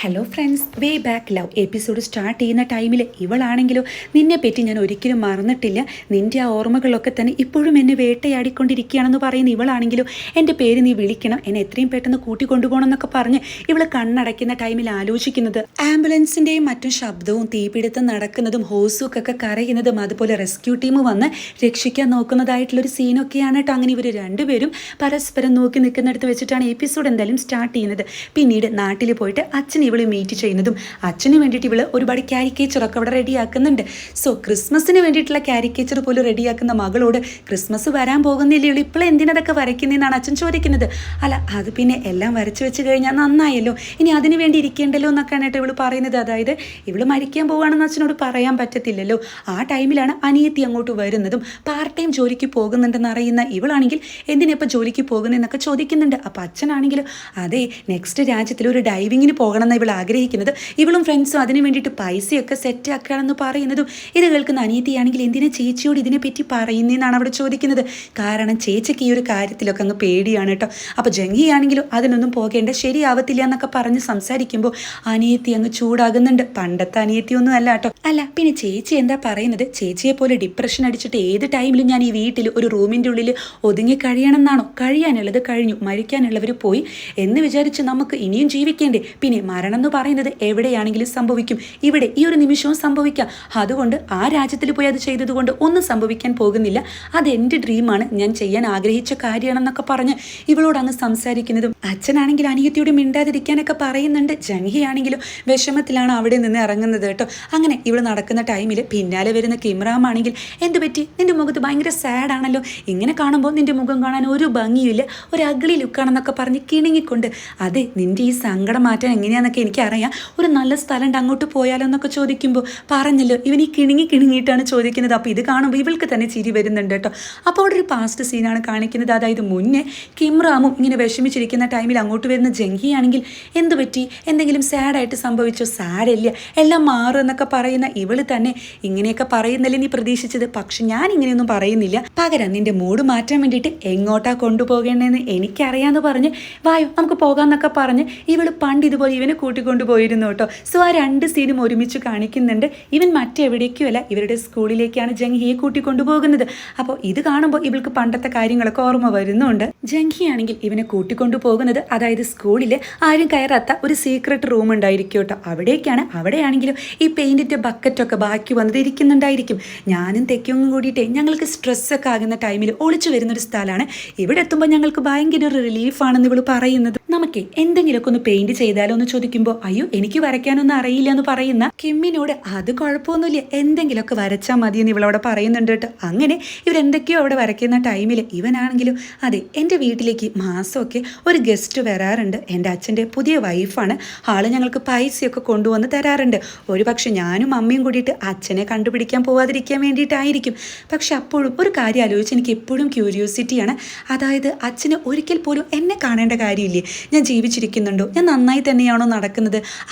Hello friends we're back love episode start ചെയ്യുന്ന ടൈമിൽ ഇവളാണെങ്കിലോ നിന്നെ പറ്റി ഞാൻ ഒരിക്കലും മറന്നിട്ടില്ല. നിന്റെ ആ ഓർമ്മകളൊക്കെ തന്നെ ഇപ്പോഴും എന്നെ വേട്ടയാടിക്കൊണ്ടിരിക്കുകയാണെന്ന് പറയുന്ന ഇവളാണെങ്കിലോ എന്റെ പേര് നീ വിളിക്കണം. എന്നെ എത്രയും പെട്ടെന്ന് കൂട്ടിക്കൊണ്ടുപോകണം എന്നൊക്കെ പറഞ്ഞ് ഇവൾ കണ്ണടയ്ക്കുന്ന ടൈമിൽ ആലോചിക്കുന്നത്. ആംബുലൻസിന്റെയും മറ്റും ശബ്ദവും തീപിടുത്തം നടക്കുന്നതും ഹോസുക്കൊക്കെ കരയുന്നതും അതുപോലെ റെസ്ക്യൂ ടീം വന്ന് രക്ഷിക്കാൻ നോക്കുന്നതായിട്ടുള്ളൊരു സീനൊക്കെയാണ് കേട്ടോ അങ്ങനെ ഇവർ രണ്ടുപേരും പരസ്പരം നോക്കി നിൽക്കുന്നിടത്ത് വെച്ചിട്ടാണ് എപ്പിസോഡ് എന്തായാലും സ്റ്റാർട്ട് ചെയ്യുന്നത്. പിന്നീട് നാട്ടിൽ പോയിട്ട് അച്ഛൻ ഇവൾ മീറ്റ് ചെയ്യുന്നതും അച്ഛന് വേണ്ടിയിട്ട് ഇവൾ ഒരുപാട് ക്യാരിക്കേച്ചറൊക്കെ അവിടെ റെഡിയാക്കുന്നുണ്ട് സോ ക്രിസ്മസിന് വേണ്ടിയിട്ടുള്ള ക്യാരിക്കേച്ചർ പോലും റെഡിയാക്കുന്ന മകളോട് ക്രിസ്മസ് വരാൻ പോകുന്നില്ലേ? ഇവൾ ഇപ്പോൾ എന്തിനതൊക്കെ വരയ്ക്കുന്നതെന്നാണ് അച്ഛൻ ചോദിക്കുന്നത്. അല്ല അത് പിന്നെ എല്ലാം വരച്ചു വെച്ച് കഴിഞ്ഞാൽ നന്നായല്ലോ. ഇനി അതിന് വേണ്ടി ഇരിക്കേണ്ടല്ലോ എന്നൊക്കെയാണ് കേട്ടോ ഇവൾ പറയുന്നത്. അതായത് ഇവൾ മരിക്കാൻ പോവുകയാണെന്ന് അച്ഛനോട് പറയാൻ പറ്റത്തില്ലല്ലോ. ആ ടൈമിലാണ് അനിയത്തി അങ്ങോട്ട് വരുന്നതും പാർട്ട് ടൈം ജോലിക്ക് പോകുന്നുണ്ടെന്ന് അറിയുന്ന ഇവളാണെങ്കിൽ എന്തിനിപ്പോൾ ജോലിക്ക് പോകുന്നതെന്നൊക്കെ ചോദിക്കുന്നുണ്ട്. അപ്പം അച്ഛനാണെങ്കിലും അതെ നെക്സ്റ്റ് രാജ്യത്തിൽ ഒരു ഡൈവിങ്ങിന് പോകണം എന്ന് ഇവൾ ആഗ്രഹിക്കുന്നത്. ഇവളും ഫ്രണ്ട്സും അതിനു വേണ്ടിയിട്ട് പൈസയൊക്കെ സെറ്റ് ആക്കുകയാണെന്ന് പറയുന്നതും ഇത് കേൾക്കുന്ന അനിയത്തിയാണെങ്കിൽ എന്തിനാ ചേച്ചിയോട് ഇതിനെപ്പറ്റി പറയുന്നതെന്നാണ് അവിടെ ചോദിക്കുന്നത്. കാരണം ചേച്ചിക്ക് ഈ ഒരു കാര്യത്തിലൊക്കെ അങ്ങ് പേടിയാണ് കേട്ടോ. അപ്പോൾ ജംഗിയാണെങ്കിലും അതിനൊന്നും പോകേണ്ട ശരിയാവത്തില്ല എന്നൊക്കെ പറഞ്ഞ് സംസാരിക്കുമ്പോൾ അനിയത്തി അങ്ങ് ചൂടാകുന്നുണ്ട്. പണ്ടത്തെ അനിയത്തിയൊന്നും അല്ല കേട്ടോ. അല്ല പിന്നെ ചേച്ചി എന്താ പറയുന്നത്? ചേച്ചിയെ പോലെ ഡിപ്രഷൻ അടിച്ചിട്ട് ഏത് ടൈമിലും ഞാൻ ഈ വീട്ടിൽ ഒരു റൂമിന്റെ ഉള്ളിൽ ഒതുങ്ങി കഴിയണമെന്നാണോ? കഴിയാനുള്ളത് കഴിഞ്ഞു മരിക്കാനുള്ളവർ പോയി എന്ന് വിചാരിച്ച് നമുക്ക് ഇനിയും ജീവിക്കേണ്ടേ? പിന്നെ മരണം എന്ന് പറയുന്നത് എവിടെയാണെങ്കിലും സംഭവിക്കും. ഇവിടെ ഈ ഒരു നിമിഷവും സംഭവിക്കാം. അതുകൊണ്ട് ആ രാജ്യത്തിൽ പോയി അത് ചെയ്തതുകൊണ്ട് ഒന്നും സംഭവിക്കാൻ പോകുന്നില്ല. അത് എന്റെ ഡ്രീമാണ് ഞാൻ ചെയ്യാൻ ആഗ്രഹിച്ച കാര്യമാണെന്നൊക്കെ പറഞ്ഞ് ഇവളോട് അങ്ങ് സംസാരിക്കുന്നതും അച്ഛനാണെങ്കിൽ അനിയത്തിയോട് മിണ്ടാതിരിക്കാനൊക്കെ പറയുന്നുണ്ട്. ജംഹിയാണെങ്കിലും വിഷമത്തിലാണ് അവിടെ നിന്ന് ഇറങ്ങുന്നത് കേട്ടോ. അങ്ങനെ ഇവൾ നടക്കുന്ന ടൈമിൽ പിന്നാലെ വരുന്ന കിമ്രാമാണെങ്കിൽ എന്ത് പറ്റി? നിന്റെ മുഖത്ത് ഭയങ്കര സാഡ് ആണല്ലോ. ഇങ്ങനെ കാണുമ്പോൾ നിന്റെ മുഖം കാണാൻ ഒരു ഭംഗിയില്ല ഒരു അഗ്ലി ലുക്കാണെന്നൊക്കെ പറഞ്ഞ് കിണുങ്ങിക്കൊണ്ട്. അതെ നിന്റെ ഈ സങ്കടം മാറ്റാൻ എങ്ങനെയാണെന്നൊക്കെ എനിക്കറിയാം. ഒരു നല്ല സ്ഥലം ഉണ്ട് അങ്ങോട്ട് പോയാലോ എന്നൊക്കെ ചോദിക്കുമ്പോൾ പറഞ്ഞല്ലോ ഇവൻ ഈ കിണുങ്ങി കിണുങ്ങിയിട്ടാണ് ചോദിക്കുന്നത്. അപ്പോൾ ഇത് കാണുമ്പോൾ ഇവൾക്ക് തന്നെ ചിരി വരുന്നുണ്ട് കേട്ടോ. അപ്പോൾ അവിടെ ഒരു പാസ്റ്റ് സീനാണ് കാണിക്കുന്നത്. അതായത് മുന്നേ കിംറാമും ഇങ്ങനെ വിഷമിച്ചിരിക്കുന്ന ടൈമിൽ അങ്ങോട്ട് വരുന്ന ജംഗിയാണെങ്കിൽ എന്ത് പറ്റി? എന്തെങ്കിലും സാഡായിട്ട് സംഭവിച്ചോ? സാഡല്ല എല്ലാം മാറും എന്നൊക്കെ പറയുന്ന ഇവൾ തന്നെ ഇങ്ങനെയൊക്കെ പറയുന്നല്ലേ നീ പ്രതീക്ഷിച്ചത്. പക്ഷെ ഞാൻ ഇങ്ങനെയൊന്നും പറയുന്നില്ല. പകരം നിന്റെ മൂഡ് മാറ്റാൻ വേണ്ടിയിട്ട് എങ്ങോട്ടാ കൊണ്ടുപോകേണ്ടതെന്ന് എനിക്കറിയാമെന്ന് പറഞ്ഞ് വായോ നമുക്ക് പോകാമെന്നൊക്കെ പറഞ്ഞ് ഇവൾ പണ്ട് ഇതുപോലെ ഇവനെ കൂട്ടിക്കൊണ്ടുപോയിരുന്നു കേട്ടോ. സോ ആ രണ്ട് സീനും ഒരുമിച്ച് കാണിക്കുന്നുണ്ട്. ഇവൻ മറ്റെവിടേക്കുമല്ല ഇവരുടെ സ്കൂളിലേക്കാണ് ജംഹിയെ കൂട്ടിക്കൊണ്ടുപോകുന്നത്. അപ്പോൾ ഇത് കാണുമ്പോൾ ഇവൾക്ക് പണ്ടത്തെ കാര്യങ്ങളൊക്കെ ഓർമ്മ വരുന്നുണ്ട്. ജംഹിയാണെങ്കിൽ ഇവനെ കൂട്ടിക്കൊണ്ട് പോകുന്നത് അതായത് സ്കൂളിൽ ആരും കയറാത്ത ഒരു സീക്രട്ട് റൂം ഉണ്ടായിരിക്കും കേട്ടോ. അവിടേക്കാണ് അവിടെയാണെങ്കിലും ഈ പെയിന്റിന്റെ ബക്കറ്റൊക്കെ ബാക്കി വന്നത് ഇരിക്കുന്നുണ്ടായിരിക്കും. ഞാനും തെക്കും കൂടിയിട്ടേ ഞങ്ങൾക്ക് സ്ട്രെസ്സൊക്കെ ആകുന്ന ടൈമിൽ ഒളിച്ചു വരുന്നൊരു സ്ഥലമാണ്. ഇവിടെ എത്തുമ്പോൾ ഞങ്ങൾക്ക് ഭയങ്കര ഒരു റിലീഫാണെന്ന് ഇവൾ പറയുന്നത്. നമുക്ക് എന്തെങ്കിലുമൊക്കെ ഒന്ന് പെയിന്റ് ചെയ്താലോ എന്ന് ചോദിക്കുമ്പോൾ അയ്യോ എനിക്ക് വരയ്ക്കാനൊന്നും അറിയില്ല എന്ന് പറയുന്ന കിമ്മിനോട് അത് കുഴപ്പമൊന്നുമില്ല എന്തെങ്കിലുമൊക്കെ വരച്ചാൽ മതി എന്ന് ഇവളവിടെ പറയുന്നുണ്ട് കേട്ടോ. അങ്ങനെ ഇവരെന്തൊക്കെയോ അവിടെ വരയ്ക്കുന്ന ടൈമിൽ ഇവനാണെങ്കിലും അതെ എന്റെ വീട്ടിലേക്ക് മാസമൊക്കെ ഒരു ഗസ്റ്റ് വരാറുണ്ട്. എന്റെ അച്ഛന്റെ പുതിയ വൈഫാണ്. ആൾ ഞങ്ങൾക്ക് പൈസയൊക്കെ കൊണ്ടുവന്ന് തരാറുണ്ട്. ഒരു പക്ഷെ ഞാനും അമ്മയും കൂടിയിട്ട് അച്ഛനെ കണ്ടുപിടിക്കാൻ പോവാതിരിക്കാൻ വേണ്ടിയിട്ടായിരിക്കും. പക്ഷെ അപ്പോഴും ഒരു കാര്യം ആലോചിച്ച് എനിക്ക് എപ്പോഴും ക്യൂരിയോസിറ്റിയാണ് അതായത് അച്ഛന് ഒരിക്കൽ പോലും എന്നെ കാണേണ്ട കാര്യമില്ലേ? ഞാൻ ജീവിച്ചിരിക്കുന്നുണ്ടോ? ഞാൻ നന്നായി തന്നെയാണോ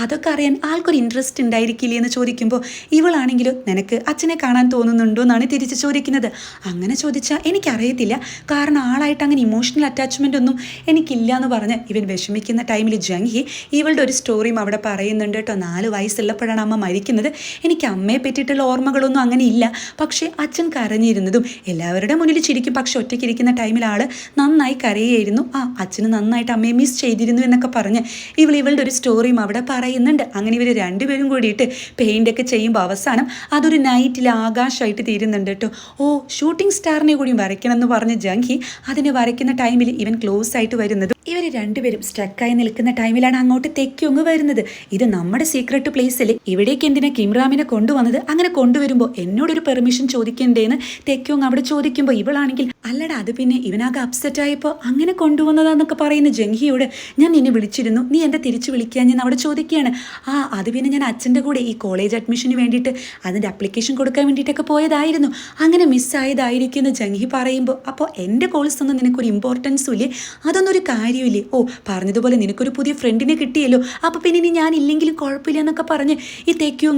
അതൊക്കെ അറിയാൻ ആൾക്കൊരു ഇൻട്രസ്റ്റ് ഉണ്ടായിരിക്കില്ലേ എന്ന് ചോദിക്കുമ്പോൾ ഇവളാണെങ്കിലും നിനക്ക് അച്ഛനെ കാണാൻ തോന്നുന്നുണ്ടോ എന്നാണ് തിരിച്ച് ചോദിക്കുന്നത്. അങ്ങനെ ചോദിച്ചാൽ എനിക്കറിയത്തില്ല. കാരണം ആളായിട്ട് അങ്ങനെ ഇമോഷണൽ അറ്റാച്ച്മെന്റ് ഒന്നും എനിക്കില്ല എന്ന് പറഞ്ഞ് ഇവൻ വിഷമിക്കുന്ന ടൈമിൽ ജംഹി ഇവളുടെ ഒരു സ്റ്റോറിയും അവിടെ പറയുന്നുണ്ട് കേട്ടോ. നാല് വയസ്സുള്ളപ്പോഴാണ് അമ്മ മരിക്കുന്നത്. എനിക്ക് അമ്മയെ പറ്റിയിട്ടുള്ള ഓർമ്മകളൊന്നും അങ്ങനെ ഇല്ല. പക്ഷേ അച്ഛൻ കരഞ്ഞിരുന്നതും എല്ലാവരുടെ മുന്നിൽ ചിരിക്കും. പക്ഷെ ഒറ്റയ്ക്കിരിക്കുന്ന ടൈമിൽ ആൾ നന്നായി കരയായിരുന്നു. ആ അച്ഛന് നന്നായിട്ട് അമ്മയെ മിസ് ചെയ്തിരുന്നു എന്നൊക്കെ പറഞ്ഞ് ഇവൾ ഇവളുടെ ഒരു സ്റ്റോറിയും അവിടെ പറയുന്നുണ്ട്. അങ്ങനെ ഇവർ രണ്ടുപേരും കൂടിയിട്ട് പെയിന്റൊക്കെ ചെയ്യുമ്പോൾ അവസാനം അതൊരു നൈറ്റിൽ ആകാശമായിട്ട് തീരുന്നുണ്ട് കേട്ടോ. ഓ ഷൂട്ടിംഗ് സ്റ്റാറിനെ കൂടിയും വരയ്ക്കണം എന്ന് പറഞ്ഞ് ജങ്കി അതിനെ വരയ്ക്കുന്ന ടൈമിൽ ഇവൻ ക്ലോസ് ആയിട്ട് വരുന്നത് ഇവർ രണ്ടുപേരും സ്റ്റക്കായി നിൽക്കുന്ന ടൈമിലാണ് അങ്ങോട്ട് തെക്കിയൊങ്ങ് വരുന്നത്. ഇത് നമ്മുടെ സീക്രട്ട് പ്ലേസിൽ ഇവിടേക്ക് എന്തിനാ കിംറാമിനെ കൊണ്ടുവന്നത്? അങ്ങനെ കൊണ്ടുവരുമ്പോൾ എന്നോടൊരു പെർമിഷൻ ചോദിക്കണ്ടേന്ന് തെക്കൊങ് അവിടെ ചോദിക്കുമ്പോൾ ഇവളാണെങ്കിൽ അല്ലടാ അത് പിന്നെ ഇവനാകെ അപ്സെറ്റ് ആയപ്പോൾ അങ്ങനെ കൊണ്ടുവന്നതാന്നൊക്കെ പറയുന്ന ജംഹിയോട് ഞാൻ നിന്നെ വിളിച്ചിരുന്നു. നീ എന്നെ തിരിച്ചു വിളിക്കാൻ ഞാൻ അവിടെ ചോദിക്കുകയാണ്. ആ അത് പിന്നെ ഞാൻ അച്ഛന്റെ കൂടെ ഈ കോളേജ് അഡ്മിഷന് വേണ്ടിയിട്ട് അതിന്റെ അപ്ലിക്കേഷൻ കൊടുക്കാൻ വേണ്ടിയിട്ടൊക്കെ പോയതായിരുന്നു. അങ്ങനെ മിസ്സായതായിരിക്കും ജംഹി പറയുമ്പോൾ അപ്പോൾ എന്റെ കോഴ്സ് ഒന്നും നിനക്കൊരു ഇമ്പോർട്ടൻസും ഇല്ലേ? അതൊന്നും ഒരു കാര്യമില്ലേ? ഓ പറഞ്ഞതുപോലെ നിനക്കൊരു പുതിയ ഫ്രണ്ടിനെ കിട്ടിയല്ലോ. അപ്പോൾ പിന്നെ ഇനി ഞാൻ ഇല്ലെങ്കിലും കുഴപ്പമില്ല എന്നൊക്കെ പറഞ്ഞ് ഈ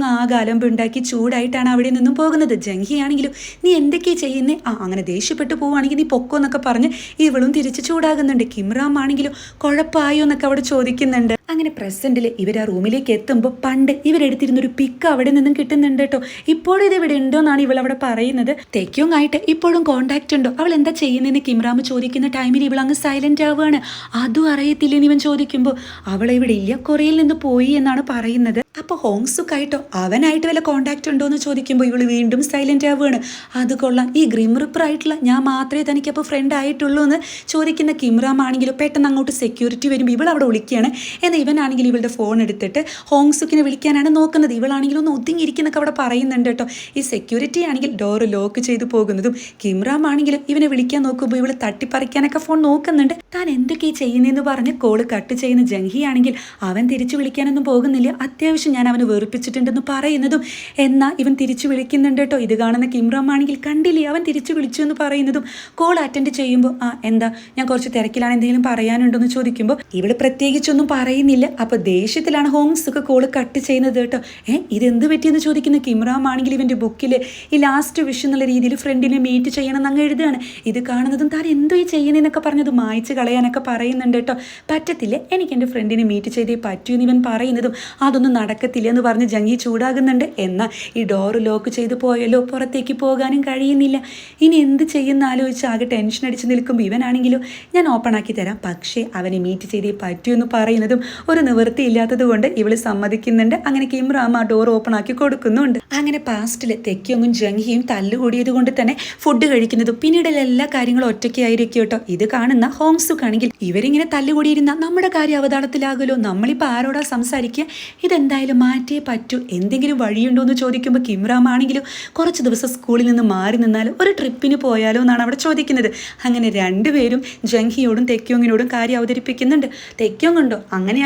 ആ ആകെ അലമ്പുണ്ടാക്കി ചൂടായിട്ടാണ് അവിടെ നിന്നും പോകുന്നത്. ജംഹിയാണെങ്കിലും നീ എന്തൊക്കെയാണ് ചെയ്യുന്നേ? ആ അങ്ങനെ ദേഷ്യപ്പെട്ട് പോവുകയാണെങ്കിൽ നീ പൊക്കോ എന്നൊക്കെ പറഞ്ഞ് ഇവളും തിരിച്ച് ചൂടാകുന്നുണ്ട്. കിമ്രാം ആണെങ്കിലും കുഴപ്പമായോ എന്നൊക്കെ അവിടെ ചോദിക്കുന്നുണ്ട്. അങ്ങനെ പ്രസന്റിൽ ഇവർ ആ റൂമിലേക്ക് എത്തുമ്പോൾ പണ്ട് ഇവരെടുത്തിരുന്നൊരു പിക്ക് അവിടെ നിന്നും കിട്ടുന്നുണ്ട് കേട്ടോ ഇപ്പോഴും ഇത് ഇവിടെ ഉണ്ടോ എന്നാണ് ഇവൾ അവിടെ പറയുന്നത്. തെക്യോങ് ആയിട്ട് ഇപ്പോഴും കോണ്ടാക്റ്റ് ഉണ്ടോ? അവൾ എന്താ ചെയ്യുന്നതെന്ന് കിംറാമ് ചോദിക്കുന്ന ടൈമിൽ ഇവൾ അങ്ങ് സൈലന്റ് ആവുകയാണ്. അതും അറിയത്തില്ലെന്ന് ഇവൻ ചോദിക്കുമ്പോൾ അവൾ ഇവിടെ ഇല്ല കൊറിയയിൽ നിന്ന് പോയി എന്നാണ് പറയുന്നത്. അപ്പോൾ ഹോങ്സുക്കായിട്ടോ അവനായിട്ട് വല്ല കോണ്ടാക്റ്റ് ഉണ്ടോ എന്ന് ചോദിക്കുമ്പോൾ ഇവൾ വീണ്ടും സൈലന്റ് ആവുകയാണ്. അത് കൊള്ളാം. ഈ ഗ്രിം റിപ്പർ ആയിട്ടുള്ള ഞാൻ മാത്രമേ തനിക്കപ്പോൾ ഫ്രണ്ട് ആയിട്ടുള്ളൂ എന്ന് ചോദിക്കുന്ന കിംറാം ആണെങ്കിലും പെട്ടെന്ന് അങ്ങോട്ട് സെക്യൂരിറ്റി വരുമ്പോൾ ഇവൾ അവിടെ വിളിക്കുകയാണ് എന്നാൽ ഇവനാണെങ്കിൽ ഇവളുടെ ഫോൺ എടുത്തിട്ട് ഹോങ്സുക്കിനെ വിളിക്കാനാണ് നോക്കുന്നത്. ഇവളാണെങ്കിൽ ഒന്ന് ഒതുങ്ങിയിരിക്കുന്നൊക്കെ അവിടെ പറയുന്നുണ്ട് കേട്ടോ. ഈ സെക്യൂരിറ്റി ആണെങ്കിൽ ഡോർ ലോക്ക് ചെയ്തു പോകുന്നതും കിംറാം ആണെങ്കിലും ഇവനെ വിളിക്കാൻ നോക്കുമ്പോൾ ഇവൾ തട്ടിപ്പറിക്കാനൊക്കെ ഫോൺ നോക്കുന്നുണ്ട്. താൻ എന്തൊക്കെ ചെയ്യുന്നതെന്ന് പറഞ്ഞ് കോൾ കട്ട് ചെയ്യുന്ന ജംഹി ആണെങ്കിൽ അവൻ തിരിച്ചു വിളിക്കാനൊന്നും പോകുന്നില്ല. അത്യാവശ്യം ഞാൻ അവന് വെറുപ്പിച്ചിട്ടുണ്ടെന്ന് പറയുന്നതും എന്നാൽ ഇവൻ തിരിച്ചു വിളിക്കുന്നുണ്ട് കേട്ടോ. ഇത് കാണുന്ന കിംറാം ആണെങ്കിൽ കണ്ടില്ലേ അവൻ തിരിച്ചു വിളിച്ചു എന്ന് പറയുന്നതും കോൾ അറ്റൻഡ് ചെയ്യുമ്പോൾ ആ എന്താ? ഞാൻ കുറച്ച് തിരക്കിലാണ് എന്തെങ്കിലും പറയാനുണ്ടോ? എന്ന് ചോദിക്കുമ്പോൾ ഇവൾ പ്രത്യേകിച്ചൊന്നും പറയുന്നില്ല. അപ്പോൾ ദേഷ്യത്തിലാണ് ഹോംസ് ഒക്കെ കോൾ കട്ട് ചെയ്യുന്നത് കേട്ടോ. ഏ ഇതെന്ത് പറ്റിയെന്ന് ചോദിക്കുന്ന കിമ്രാം ആണെങ്കിൽ ഇവന്റെ ബുക്കിൽ ഈ ലാസ്റ്റ് വിഷ് എന്നുള്ള രീതിയിൽ ഫ്രണ്ടിനെ മീറ്റ് ചെയ്യണം എന്നങ്ങ് എഴുതുകയാണ്. ഇത് കാണുന്നതും താൻ എന്തോ ഈ ചെയ്യണെന്നൊക്കെ പറഞ്ഞത് മായ്ച്ച് കളയാനൊക്കെ പറയുന്നുണ്ട് കേട്ടോ. പറ്റത്തില്ല. എനിക്ക് എന്റെ ഫ്രണ്ടിനെ മീറ്റ് ചെയ്തേ പറ്റൂ എന്ന് ഇവൻ പറയുന്നതും അതൊന്നും നടക്കത്തില്ല എന്ന് പറഞ്ഞ് ജംഗി ചൂടാകുന്നുണ്ട്. എന്നാൽ ഈ ഡോറ് ലോക്ക് ചെയ്ത് പോയല്ലോ പുറത്തേക്ക് പോകാനും കഴിയുന്നില്ല. ഇനി എന്ത് ചെയ്യുന്ന ആലോചിച്ച് ആകെ ടെൻഷൻ അടിച്ച് നിൽക്കുമ്പോൾ ഇവനാണെങ്കിലും ഞാൻ ഓപ്പൺ ആക്കി തരാം. പക്ഷേ അവനെ മീറ്റ് ചെയ്തേ പറ്റൂ എന്ന് പറയുന്നതും ഒരു നിവൃത്തി ഇല്ലാത്തത് കൊണ്ട് ഇവൾ സമ്മതിക്കുന്നുണ്ട്. അങ്ങനെ കിംറാം ആ ഡോർ ഓപ്പൺ ആക്കി കൊടുക്കുന്നുണ്ട്. അങ്ങനെ പാസ്റ്റിൽ തെക്കിയൊങ്ങും ജംഗിയും തല്ലുകൂടിയത് കൊണ്ട് തന്നെ ഫുഡ് കഴിക്കുന്നതും പിന്നീട് എല്ലാ കാര്യങ്ങളും ഒറ്റയ്ക്കായിരിക്കും കേട്ടോ. ഇത് കാണുന്ന ഹോങ്സുക്ക് ആണെങ്കിൽ ഇവരിങ്ങനെ തല്ലുകൂടിയിരുന്ന നമ്മുടെ കാര്യം അവതാളത്തിലാകുമല്ലോ. നമ്മളിപ്പോൾ ആരോടാ സംസാരിക്കുക? ഇതെന്തായാലും മാറ്റിയേ പറ്റൂ. എന്തെങ്കിലും വഴിയുണ്ടോ എന്ന് ചോദിക്കുമ്പോൾ കിംറാം ആണെങ്കിലും കുറച്ച് ദിവസം സ്കൂളിൽ നിന്ന് മാറി നിന്നാൽ ഒരു ട്രിപ്പിന് പോയാലോ എന്നാണ് അവിടെ ചോദിക്കുന്നത്. അങ്ങനെ രണ്ടുപേരും ജംഹിയോടും തെക്യോങ്ങിനോടും കാര്യം അവതരിപ്പിക്കുന്നുണ്ട്. തെക്കിയോങ്ങുണ്ടോ ഉണ്ടോ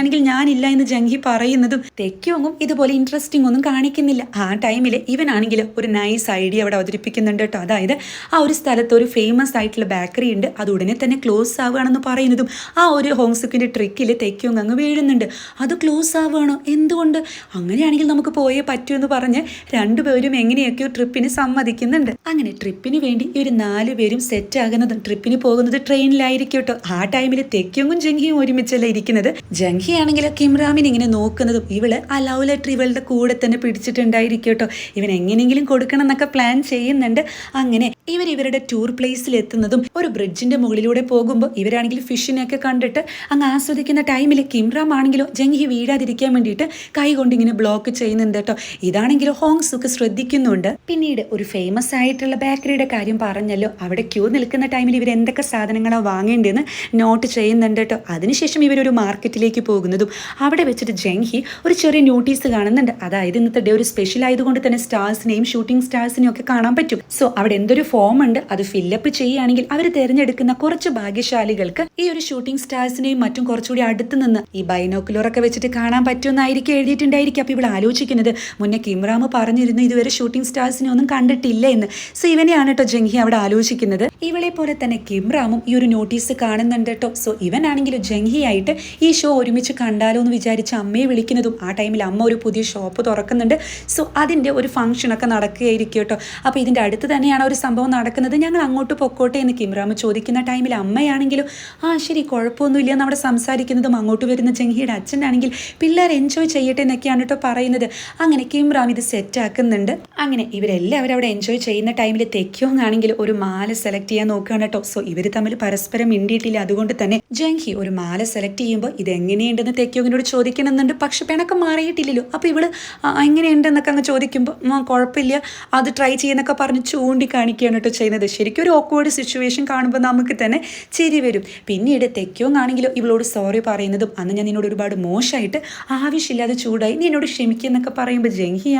അങ്ങനെയാണെങ്കിൽ ഞാനില്ല എന്ന് ജംഗി പറയുന്നതും തെക്യോങ്ങും ഇതുപോലെ ഇൻട്രസ്റ്റിംഗ് ഒന്നും കാണിക്കുന്നില്ല. ആ ടൈമിൽ ഇവനാണെങ്കിൽ ഒരു നൈസ് ഐഡിയ അവിടെ അവതരിപ്പിക്കുന്നുണ്ട് കേട്ടോ. അതായത് ആ ഒരു സ്ഥലത്ത് ഒരു ഫേമസ് ആയിട്ടുള്ള ബേക്കറി ഉണ്ട്. അത് ഉടനെ തന്നെ ക്ലോസ് ആവുകയാണെന്ന് പറയുന്നതും ആ ഒരു ഹോംസുക്കിന്റെ ട്രിക്കിൽ തെക്യോങ് അങ്ങ് വീഴുന്നുണ്ട്. അത് ക്ലോസ് ആവുകയാണോ? എന്തുകൊണ്ട്? അങ്ങനെയാണെങ്കിൽ നമുക്ക് പോയേ പറ്റൂ എന്ന് പറഞ്ഞ് രണ്ടുപേരും എങ്ങനെയൊക്കെയോ ട്രിപ്പിന് സമ്മതിക്കുന്നുണ്ട്. അങ്ങനെ ട്രിപ്പിന് വേണ്ടി ഒരു നാല് പേരും സെറ്റ് ആകുന്നതും ട്രിപ്പിന് പോകുന്നത് ട്രെയിനിലായിരിക്കും കേട്ടോ. ആ ടൈമിൽ തെക്യോങ്ങും ജംഹിയും ഒരുമിച്ചല്ല ഇരിക്കുന്നത്. ജംഹി ആണെങ്കിൽ കിംറാമിൻ ഇങ്ങനെ നോക്കുന്നതും ഇവൾ ആ ലവ് ലെറ്റർ ഇവളുടെ കൂടെ തന്നെ പിടിച്ചിട്ടുണ്ടായിരിക്കും കേട്ടോ. ഇവൻ എങ്ങനെയെങ്കിലും കൊടുക്കണം എന്നൊക്കെ പ്ലാൻ ചെയ്യുന്നുണ്ട്. അങ്ങനെ ഇവർ ഇവരുടെ ടൂർ പ്ലേസിൽ എത്തുന്നതും ഒരു ബ്രിഡ്ജിന്റെ മുകളിലൂടെ പോകുമ്പോൾ ഇവരാണെങ്കിൽ ഫിഷിനെയൊക്കെ കണ്ടിട്ട് അങ്ങ് ആസ്വദിക്കുന്ന ടൈമിൽ കിംറാം ആണെങ്കിലോ ജംഗി വീഴാതിരിക്കാൻ വേണ്ടിയിട്ട് കൈ കൊണ്ട് ഇങ്ങനെ ബ്ലോക്ക് ചെയ്യുന്നുണ്ട് കേട്ടോ. ഇതാണെങ്കിലോ ഹോങ്സ് ഒക്കെ ശ്രദ്ധിക്കുന്നുണ്ട്. പിന്നീട് ഒരു ഫേമസ് ആയിട്ടുള്ള ബേക്കറിയുടെ കാര്യം പറഞ്ഞല്ലോ. അവിടെ ക്യൂ നിൽക്കുന്ന ടൈമിൽ ഇവർ എന്തൊക്കെ സാധനങ്ങളാണ് വാങ്ങേണ്ടതെന്ന് നോട്ട് ചെയ്യുന്നുണ്ട് കേട്ടോ. അതിനുശേഷം ഇവരൊരു മാർക്കറ്റിലേക്ക് പോകുന്നതും അവിടെ വെച്ചിട്ട് ജംഹി ഒരു ചെറിയ നോട്ടീസ് കാണുന്നുണ്ട്. അതായത് ഇന്നത്തെ ഡേ ഒരു സ്പെഷ്യൽ ആയതുകൊണ്ട് തന്നെ സ്റ്റാർസിനെയും ഷൂട്ടിംഗ് സ്റ്റാർസിനെയും ഒക്കെ കാണാൻ പറ്റും. സോ അവിടെ എന്തൊരു ഫോം ഉണ്ട് അത് ഫില്ലപ്പ് ചെയ്യുകയാണെങ്കിൽ അവർ തിരഞ്ഞെടുക്കുന്ന കുറച്ച് ഭാഗ്യശാലികൾക്ക് ഈ ഒരു ഷൂട്ടിംഗ് സ്റ്റാർസിനെയും മറ്റും കുറച്ചുകൂടി അടുത്ത് നിന്ന് ഈ ബൈനോക്കുലറൊക്കെ വെച്ചിട്ട് കാണാൻ പറ്റുമെന്നായിരിക്കും എഴുതിയിട്ടുണ്ടായിരിക്കും. അപ്പോൾ ഇവിടെ ആലോചിക്കുന്നത് മുന്നേ കിംറാമ് പറഞ്ഞിരുന്നു ഇതുവരെ ഷൂട്ടിംഗ് സ്റ്റാർസിനെ ഒന്നും കണ്ടിട്ടില്ല എന്ന്. സോ ഇവനെയാണ് കേട്ടോ ജംഹി അവിടെ ആലോചിക്കുന്നത്. ഇവളെ പോലെ തന്നെ കിംറാമും ഈ ഒരു നോട്ടീസ് കാണുന്നുണ്ട് കേട്ടോ. സോ ഇവനാണെങ്കിലും ആയിട്ട് ഈ ഷോ ഒരുമിച്ച് കണ്ടാലോ എന്ന് വിചാരിച്ച് അമ്മയെ വിളിക്കുന്നതും ആ ടൈമിൽ അമ്മ ഒരു പുതിയ ഷോപ്പ് തുറക്കുന്നുണ്ട്. സോ അതിന്റെ ഒരു ഫംഗ്ഷനൊക്കെ നടക്കുകയായിരിക്കും കേട്ടോ. അപ്പോൾ ഇതിന്റെ അടുത്ത് തന്നെയാണ് ഒരു സംഭവം നടക്കുന്നത്. ഞങ്ങൾ അങ്ങോട്ട് പൊക്കോട്ടെ എന്ന് കിംറാമ ചോദിക്കുന്ന ടൈമിൽ അമ്മയാണെങ്കിലും ആ ശരി കുഴപ്പമൊന്നുമില്ല നമ്മുടെ സംസാരിക്കുന്നതും അങ്ങോട്ട് വരുന്ന ജംഹിയുടെ അച്ഛനാണെങ്കിൽ പിള്ളേർ എൻജോയ് ചെയ്യട്ടെ എന്നൊക്കെയാണ് കേട്ടോ പറയുന്നത്. അങ്ങനെ കിംറാം ഇത് സെറ്റാക്കുന്നുണ്ട് അങ്ങനെ ഇവരെല്ലാവരും അവിടെ എൻജോയ് ചെയ്യുന്ന ടൈമിൽ ആണെങ്കിൽ ഒരു മാല സെലക്ട് ചെയ്യാൻ നോക്കുകയാണ് കേട്ടോ. സോ ഇവർ തമ്മിൽ പരസ്പരം മിണ്ടിയിട്ടില്ല. അതുകൊണ്ട് തന്നെ ജംഹി ഒരു മാല സെലക്ട് ചെയ്യുമ്പോൾ ഇത് എങ്ങനെയുണ്ടെന്ന് തെക്യോങ്ങിനോട് ചോദിക്കണമെന്നുണ്ട്. പക്ഷെ പിണക്കം മാറിയിട്ടില്ലല്ലോ. അപ്പോൾ ഇവൾ "ആ, എങ്ങനെയുണ്ടെന്നൊക്കെ അങ്ങ് ചോദിക്കുമ്പോൾ "ആ, കുഴപ്പമില്ല. അത് ട്രൈ ചെയ്യുന്നൊക്കെ പറഞ്ഞ് ചൂണ്ടിക്കാണിക്കുകയാണ് കേട്ടോ ചെയ്യുന്നത്. ശരിക്കും ഒരു ഓക്വേർഡ് സിറ്റുവേഷൻ കാണുമ്പോൾ നമുക്ക് തന്നെ ചിരി വരും. പിന്നീട് തെക്കോങ് ആണെങ്കിലും ഇവളോട് സോറി പറയുന്നതും അന്ന് ഞാൻ നിന്നോട് ഒരുപാട് മോശമായിട്ട് ആവശ്യമില്ലാതെ ചൂടായി. നീ എന്നോട് ക്ഷമിക്കുക എന്നൊക്കെ പറയുമ്പോൾ ജംഹി